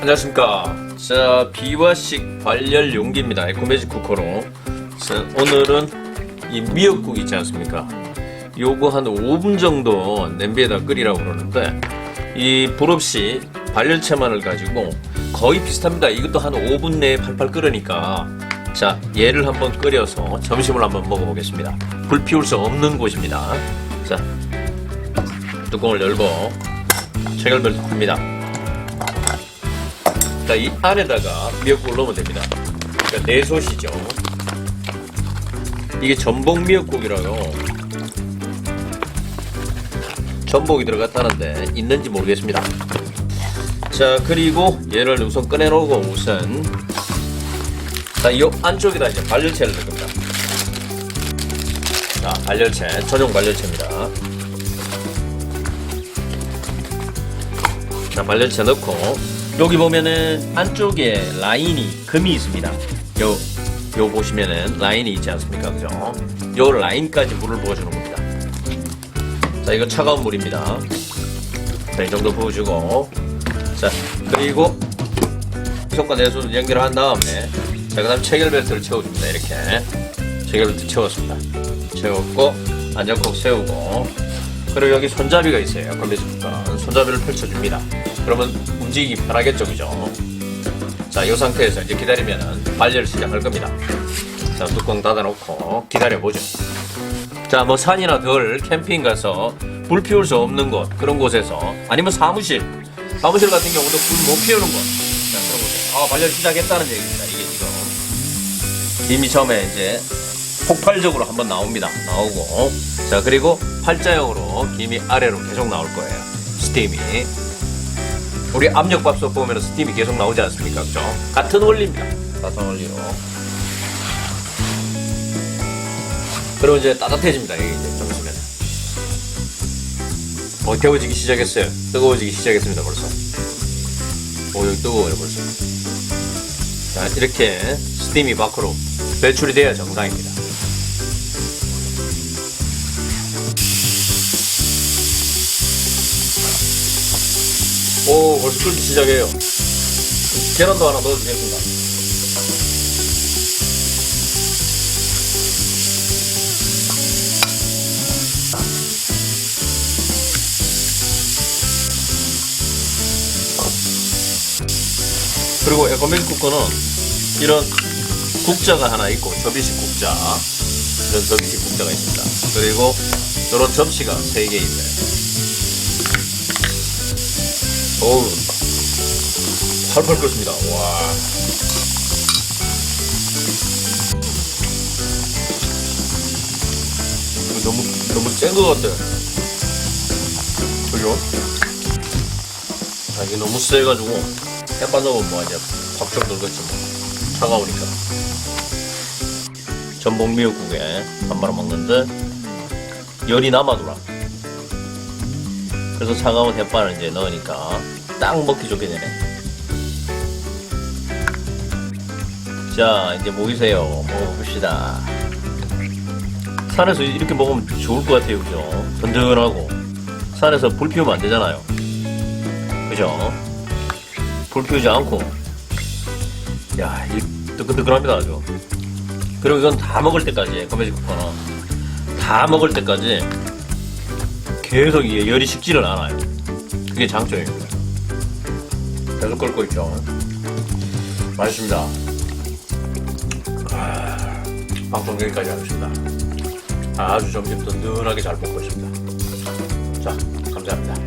안녕하십니까. 자, 비화식 발열 용기입니다. 에코매직 쿠커로. 자, 오늘은 이 미역국 있지 않습니까? 요거 한 5분 정도 냄비에다 끓이라고 그러는데, 이 불 없이 발열체만을 가지고 거의 비슷합니다. 이것도 한 5분 내에 팔팔 끓으니까. 자, 얘를 한번 끓여서 점심을 한번 먹어보겠습니다. 불 피울 수 없는 곳입니다. 자, 뚜껑을 열고 체결벨트 풉니다. 자, 이 안에다가 미역국을 넣으면 됩니다. 그러니까 내솥이죠. 이게 전복 미역국이라요. 전복이 들어갔다는데 있는지 모르겠습니다. 자, 그리고 얘를 우선 꺼내놓고 우선 자, 이 안쪽에다 이제 발열체를 넣을 겁니다. 자, 발열체, 전용 발열체입니다. 자, 발열체 넣고 여기 보면은 안쪽에 라인이 금이 있습니다. 요, 요 보시면은 라인이 있지 않습니까? 그죠? 요 라인까지 물을 부어주는 겁니다. 자, 이거 차가운 물입니다. 자, 이 정도 부어주고. 자, 그리고 속과 내수를 연결한 다음에 자, 그 다음 체결벨트를 채워줍니다. 이렇게. 체결벨트 채웠습니다. 채웠고, 안전콕 세우고, 그리고 여기 손잡이가 있어요. 컴퓨터니까 손잡이를 펼쳐줍니다. 그러면 움직이기 편하겠죠, 그죠? 자, 이 상태에서 이제 기다리면 발열을 시작할 겁니다. 자, 뚜껑 닫아놓고 기다려보죠. 자, 뭐 산이나 덜 캠핑 가서 불 피울 수 없는 곳, 그런 곳에서 아니면 사무실, 사무실 같은 경우도 불 못 피우는 곳. 자, 그런 곳에. 아, 발열 시작했다는 얘기입니다. 이게 지금. 이미 처음에 이제 폭발적으로 한번 나옵니다. 나오고. 자, 그리고 팔자형으로 김이 아래로 계속 나올 거예요. 스팀이. 우리 압력밥솥 보면 스팀이 계속 나오지 않습니까? 그죠? 같은 원리입니다. 같은 원리로. 그리고 이제 따뜻해집니다. 이제 좀 있으면. 어, 겨워지기 시작했어요. 뜨거워지기 시작했습니다. 벌써. 오, 여기 뜨거워요, 벌써. 자, 이렇게 스팀이 밖으로 배출이 돼야 정상입니다. 오, 벌써 끓기 시작해요. 계란도 하나 넣어주겠습니다. 그리고 에코맥 쿠커는 이런 국자가 하나 있고 접이식 국자 이런 접이식 국자가 있습니다. 그리고 이런 접시가 세개 있어요. 어우 팔팔 끓습니다. 와. 이거 너무 너무 센 것 같아. 그죠? 자 이게 너무 세가지고 햇반 넣으면 뭐 이제 팍좀 들겠지 뭐 차가우니까. 전복 미역국에 한 말아 먹는데 열이 남아돌아. 그래서 차가운 햇반을 이제 넣으니까 딱 먹기 좋게 되네. 자, 이제 모이세요. 먹어봅시다. 산에서 이렇게 먹으면 좋을 것 같아요. 그죠? 든든하고. 산에서 불 피우면 안 되잖아요. 그죠? 불 피우지 않고. 야, 이 뜨끈뜨끈합니다. 아주. 그리고 이건 다 먹을 때까지, 커메지 쿠퍼는. 다 먹을 때까지 계속 이게 열이 식지를 않아요. 그게 장점입니다. 계속 끓고 있죠. 맛있습니다. 아, 방송 여기까지 하겠습니다. 아주 점심 든든하게 잘 먹고 있습니다. 자, 감사합니다.